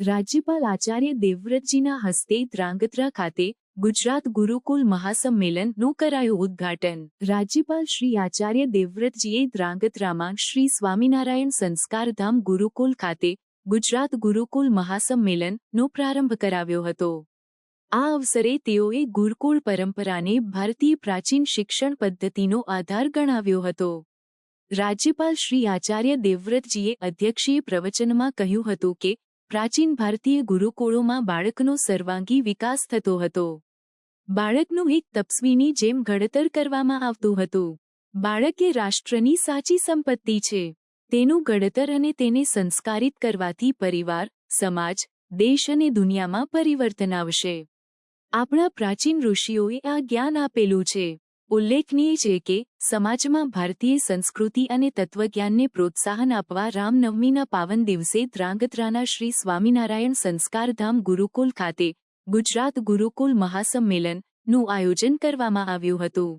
રાજ્યપાલ આચાર્ય દેવવ્રતજીના હસ્તે ધ્રાંગધ્રા ખાતે ગુજરાત ગુરુકુલ મહાસંમેલનનું કરાયું ઉદ્ઘાટન. રાજ્યપાલ શ્રી આચાર્ય દેવવ્રતજીએ ધ્રાંગધ્રામાં શ્રી સ્વામિનારાયણ સંસ્કારધામ ગુરુકુલ ખાતે ગુજરાત ગુરુકુલ મહાસંમેલનનો પ્રારંભ કરાવ્યો હતો. આ અવસરે તેઓએ ગુરુકુળ પરંપરાને ભારતીય પ્રાચીન શિક્ષણ પદ્ધતિનો આધાર ગણાવ્યો હતો. રાજ્યપાલ શ્રી આચાર્ય દેવવ્રતજીએ અધ્યક્ષીય પ્રવચનમાં કહ્યું હતું કે પ્રાચીન ભારતીય ગુરુકુળોમાં બાળકનો સર્વાંગી વિકાસ થતો હતો. બાળકનું એક તપસ્વીની જેમ ઘડતર કરવામાં આવતું હતું. બાળક એ રાષ્ટ્રની સાચી સંપત્તિ છે. તેનું ઘડતર અને તેને સંસ્કારિત કરવાથી પરિવાર, સમાજ, દેશ અને દુનિયામાં પરિવર્તન આવશે. આપણા પ્રાચીન ઋષિઓએ આ જ્ઞાન આપેલું છે. ઉલ્લેખનીય છે કે, સમાજમાં ભારતીય સંસ્કૃતિ અને તત્વજ્ઞાનને પ્રોત્સાહન આપવા રામનવમીના પાવન દિવસે ધ્રાંગધ્રાના શ્રી સ્વામિનારાયણ સંસ્કારધામ ગુરુકુલ ખાતે ગુજરાત ગુરુકુલ મહાસંમેલનનું આયોજન કરવામાં આવ્યું હતું.